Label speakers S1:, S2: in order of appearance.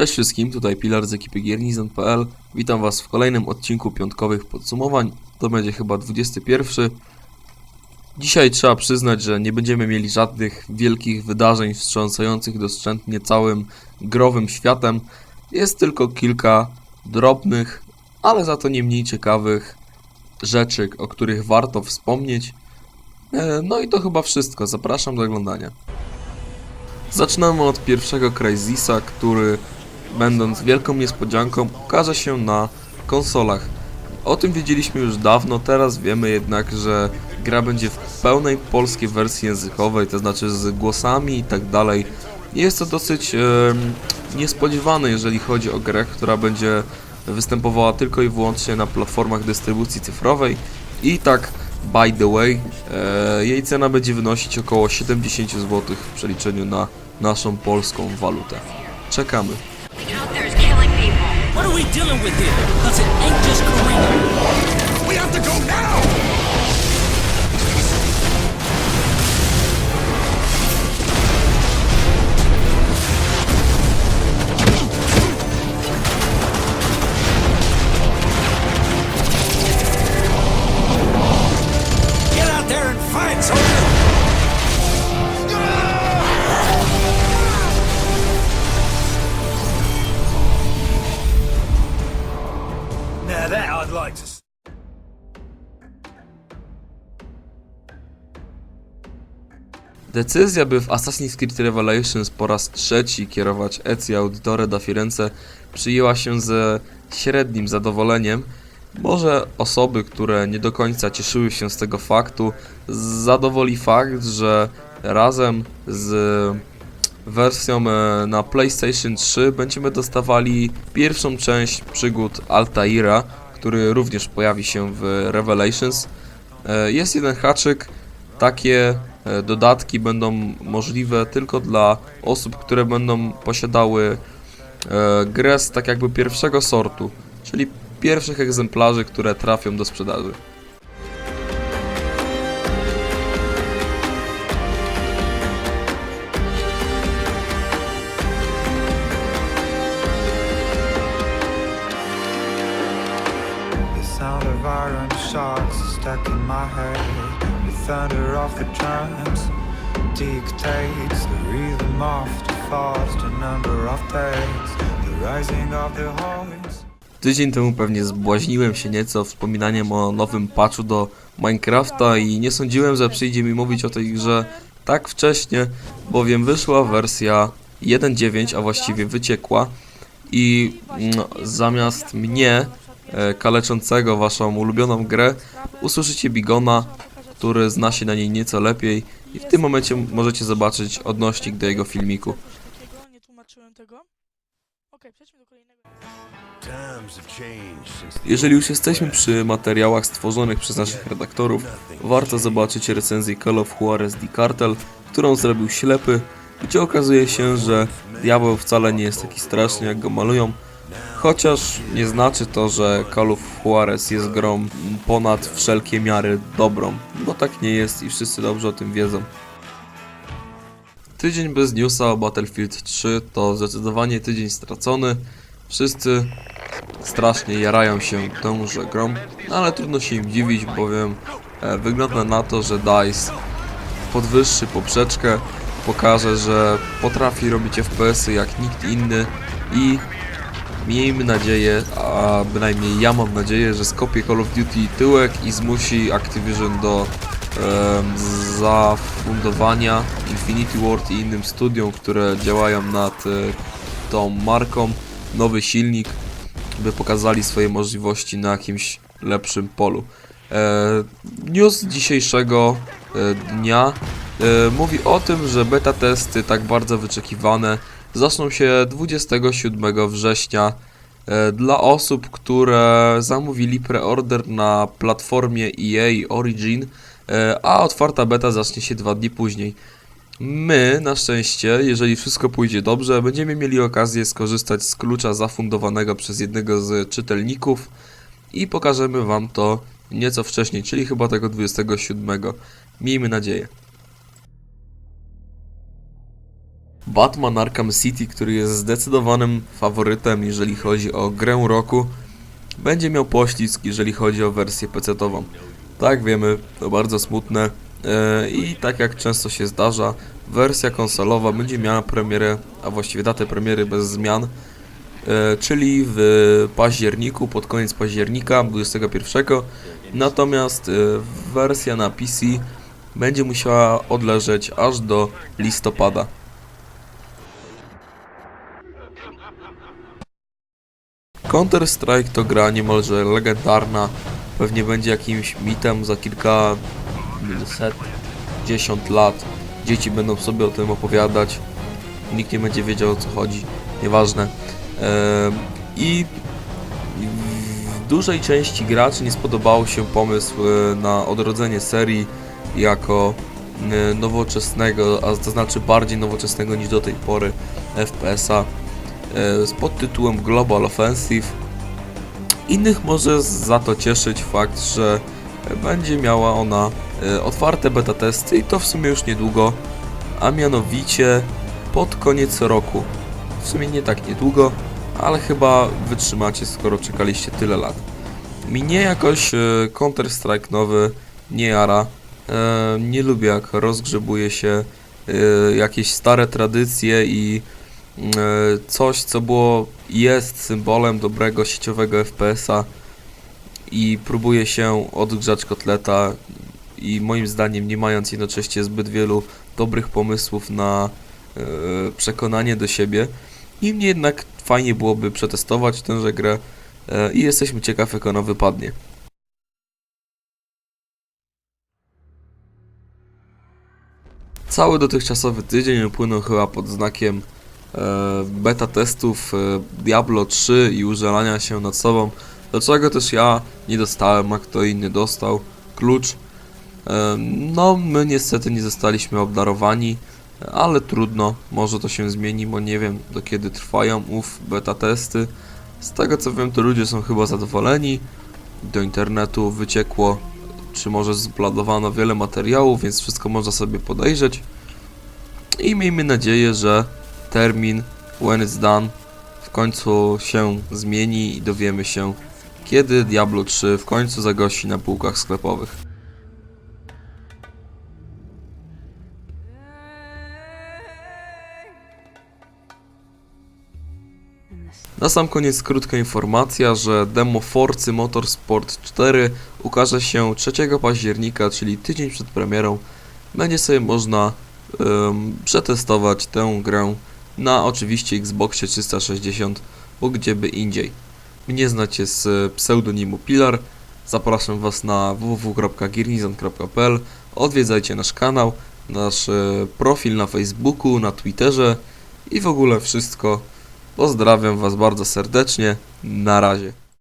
S1: Cześć wszystkim, tutaj Pilar z ekipy Giernizen.pl. Witam Was w kolejnym odcinku piątkowych podsumowań. To będzie chyba 21. Dzisiaj trzeba przyznać, że nie będziemy mieli żadnych wielkich wydarzeń wstrząsających doszczętnie całym growym światem. Jest tylko kilka drobnych, ale za to nie mniej ciekawych rzeczy, o których warto wspomnieć. E, No i to chyba wszystko. Zapraszam do oglądania. Zaczynamy od pierwszego Crysisa, który będąc wielką niespodzianką ukaże się na konsolach. O tym wiedzieliśmy już dawno, teraz wiemy jednak, że gra będzie w pełnej polskiej wersji językowej, to znaczy z głosami i tak dalej. Jest to dosyć em, niespodziewane, jeżeli chodzi o grę, która będzie występowała tylko i wyłącznie na platformach dystrybucji cyfrowej. I tak, by the way, e, jej cena będzie wynosić około 70 zł w przeliczeniu na naszą polską walutę. Czekamy.
S2: What are we dealing with here? Just Karina.
S3: We have to go now!
S1: Decyzja, by w Assassin's Creed Revelations po raz trzeci kierować Ezio Auditore da Firenze przyjęła się ze średnim zadowoleniem. Może osoby, które nie do końca cieszyły się z tego faktu, zadowoli fakt, że razem z wersją e, na PlayStation 3 będziemy dostawali pierwszą część przygód Altaira, który również pojawi się w Revelations. E, Jest jeden haczyk, takie dodatki będą możliwe tylko dla osób, które będą posiadały e, grę z tak jakby pierwszego sortu, czyli pierwszych egzemplarzy, które trafią do sprzedaży.
S4: Stuck in my head. Thunder the dictates the rhythm of the number of days. The rising of the horns.
S1: Tydzień temu pewnie zbłaźniłem się nieco wspominaniem o nowym patchu do Minecrafta i nie sądziłem, że przyjdzie mi mówić o tej grze tak wcześnie, bowiem wyszła wersja 1.9, a właściwie wyciekła i mm, zamiast mnie, e, kaleczącego waszą ulubioną grę, usłyszycie Bigona, który zna się na niej nieco lepiej i w tym momencie możecie zobaczyć odnośnik do jego filmiku.
S5: Nie tłumaczyłem tego. Okej, przejdźmy do kolejnego.
S1: Jeżeli już jesteśmy przy materiałach stworzonych przez naszych redaktorów, warto zobaczyć recenzję Call of Juarez The Cartel, którą zrobił Ślepy, gdzie okazuje się, że diabeł wcale nie jest taki straszny jak go malują, chociaż nie znaczy to, że Call of Juarez jest grą ponad wszelkie miary dobrą, bo tak nie jest i wszyscy dobrze o tym wiedzą. Tydzień bez newsa o Battlefield 3 to zdecydowanie tydzień stracony. Wszyscy strasznie jarają się tąże grą, ale trudno się im dziwić, bowiem e, wygląda na to, że DICE podwyższy poprzeczkę, pokaże, że potrafi robić FPS-y jak nikt inny i miejmy nadzieję, a bynajmniej ja mam nadzieję, że skopie Call of Duty tyłek i zmusi Activision do em, zafundowania Infinity Ward i innym studiom, które działają nad e, tą marką, nowy silnik, by pokazali swoje możliwości na jakimś lepszym polu. E, news dzisiejszego e, dnia mówi o tym, że beta testy tak bardzo wyczekiwane zaczną się 27 września e, dla osób, które zamówili preorder na platformie EA Origin, e, a otwarta beta zacznie się dwa dni później. My, na szczęście, jeżeli wszystko pójdzie dobrze, będziemy mieli okazję skorzystać z klucza zafundowanego przez jednego z czytelników i pokażemy Wam to nieco wcześniej, czyli chyba tego 27. Miejmy nadzieję. Batman Arkham City, który jest zdecydowanym faworytem, jeżeli chodzi o grę roku, będzie miał poślizg, jeżeli chodzi o wersję PC-tową. Tak, wiemy, to bardzo smutne e, i tak jak często się zdarza, wersja konsolowa będzie miała premierę, a właściwie datę premiery bez zmian, e, czyli w październiku, pod koniec października 21. Natomiast e, wersja na PC będzie musiała odleżeć aż do listopada. Counter-Strike to gra niemalże legendarna, pewnie będzie jakimś mitem za kilka set, dziesiąt lat. Dzieci będą sobie o tym opowiadać, nikt nie będzie wiedział o co chodzi, nieważne. I w dużej części graczy nie spodobał się pomysł e, na odrodzenie serii jako e, nowoczesnego, a to znaczy bardziej nowoczesnego niż do tej pory FPS-a e, z podtytułem Global Offensive. Innych może za to cieszyć fakt, że będzie miała ona e, otwarte beta testy i to w sumie już niedługo, a mianowicie pod koniec roku. W sumie nie tak niedługo, ale chyba wytrzymacie, skoro czekaliście tyle lat. Mnie jakoś e, Counter-Strike nowy nie jara. Nie lubię jak rozgrzebuje się jakieś stare tradycje i coś, co było jest symbolem dobrego sieciowego FPS-a i próbuje się odgrzać kotleta i moim zdaniem nie mając jednocześnie zbyt wielu dobrych pomysłów na e, przekonanie do siebie. Niemniej jednak fajnie byłoby przetestować tęże grę e, i jesteśmy ciekaw jak ona wypadnie. Cały dotychczasowy tydzień upłynął chyba pod znakiem e, beta testów e, Diablo 3 i użalania się nad sobą, do czego też ja nie dostałem, a kto inny dostał klucz. E, no, my niestety nie zostaliśmy obdarowani, ale trudno, może to się zmieni, bo nie wiem do kiedy trwają ów beta testy. Z tego co wiem, to ludzie są chyba zadowoleni. Do internetu wyciekło, czy może zbladowano wiele materiałów, więc wszystko można sobie podejrzeć. I miejmy nadzieję, że termin when it's done w końcu się zmieni i dowiemy się, kiedy Diablo 3 w końcu zagości na półkach sklepowych. Na sam koniec krótka informacja, że demo Forcy Motorsport 4 ukaże się 3 października, czyli tydzień przed premierą. Będzie sobie można em, przetestować tę grę na oczywiście Xboxie 360, bo gdzieby indziej. Mnie znacie z pseudonimu Pilar. Zapraszam Was na www.girnizon.pl Odwiedzajcie nasz kanał, nasz e, profil na Facebooku, na Twitterze i w ogóle wszystko. Pozdrawiam Was bardzo serdecznie. Na razie.